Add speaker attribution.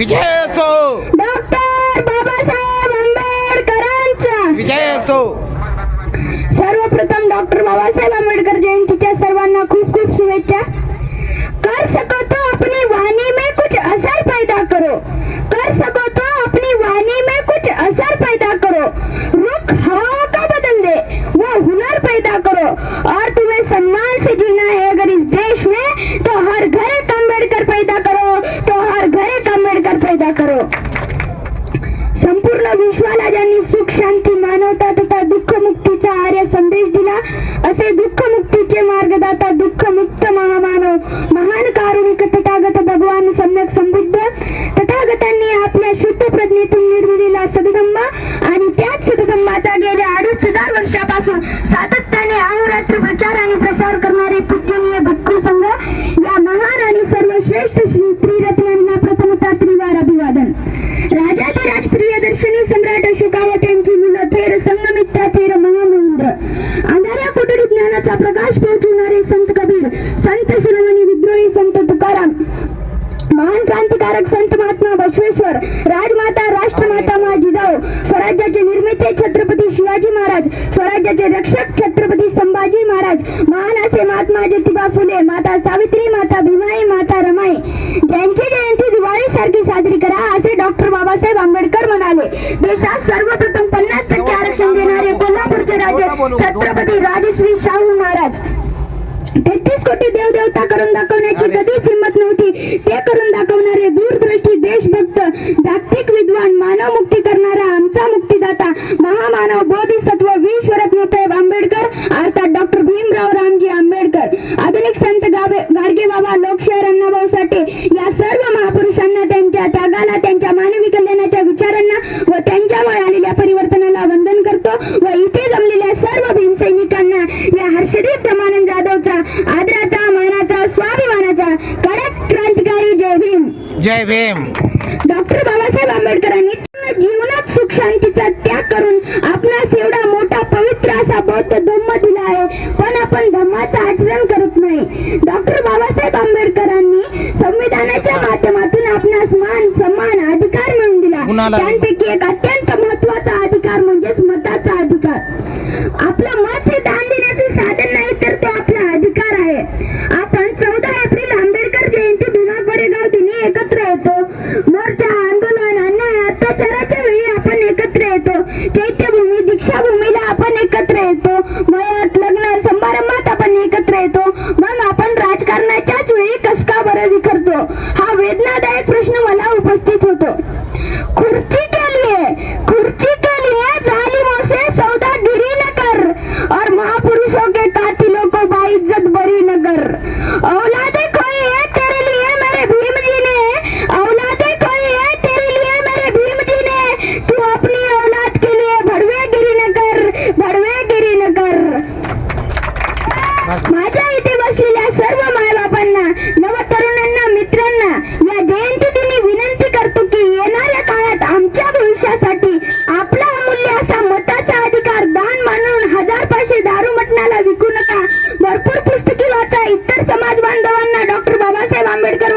Speaker 1: विजय असो
Speaker 2: डॉक्टर बाबासाहेब आंबेडकरांचा.
Speaker 1: विजय असो
Speaker 2: सर्वप्रथम डॉक्टर बाबासाहेब आंबेडकर जयंतीच्या सर्वांना खूप खूप शुभेच्छा. कर सको तो अपनी वाणी में कुछ असर पैदा करो. कर सको तो अपनी वाणी में कुछ असर पैदा करो. संपूर्ण विश्वाला ज्यांनी सुख शांती मानवता तथा दुःख मुक्तीचा आर्य संदेश दिला असे दुःख मुक्तीचे मार्गदाता दुःख मुक्त महामानव महान कारुणिक तथागत भगवान सम्यक समृद्ध तथागतांनी आपल्या शुद्ध प्रज्ञेतून निर्मिलेला सदगंब आणि त्याच सदगंबाचा गेल्या अडीच हजार वर्षापासून सातत्य सम्राट अशोकावत मुलं थेर संगमित्रा थेर महामहेंद्र अंधाऱ्या कोठडी ज्ञानाचा प्रकाश पोहोचवणारे संत कबीर संत शिरोमणी विद्रोही संत तुकाराम महान क्रांतिकारक संत महात्मा बसवेश्वर राजमाता राष्ट्रमाता मा जिजाऊ स्वराज्याचे निर्मिते छत्रपती शिवाजी महाराज स्वराज्याचे रक्षक छत्रपती संभाजी महाराज महान असे महात्मा ज्योतिबा फुले देशात सर्वप्रथम पन्नास टक्के आरक्षण देणारे कोल्हापूरचे राजे छत्रपती राजश्री शाहू महाराज. तेहतीस कोटी देवदेवता करून दाखवण्याची कधीच हिंमत नव्हती. ते करून दाखवणारे दूरदृष्टी देशभक्त जागतिक विद्वान मानव मुक्ती करणारा आमचा मुक्तीदाता महामानव बोधिसत्व विश्वरत्न साहेब आंबेडकर अर्थात डॉक्टर भीमराव रामजी आंबेडकर. आधुनिक संत गावे गाडगे बाबा लोकशाहीर अण्णाभाऊ साठे या जय भीम. डॉक्टर बाबासाहेब आंबेडकरांनी जीवनात सुख शांतीचा त्याग करून आपणास एवढा मोठा पवित्र असा बौद्ध धम्म दिला आहे. पण आपण धम्माचं आचरण करत नाही. डॉक्टर बाबासाहेब आंबेडकरांनी संविधानाच्या माध्यमातून आपणास मान सन्मान अधिकार मिळवून दिला? त्यांपैकी एक अत्यंत हा वेदनादायक प्रश्न मला उपस्थित होतो. खुर्ची बाबासाहेब आंबेडकर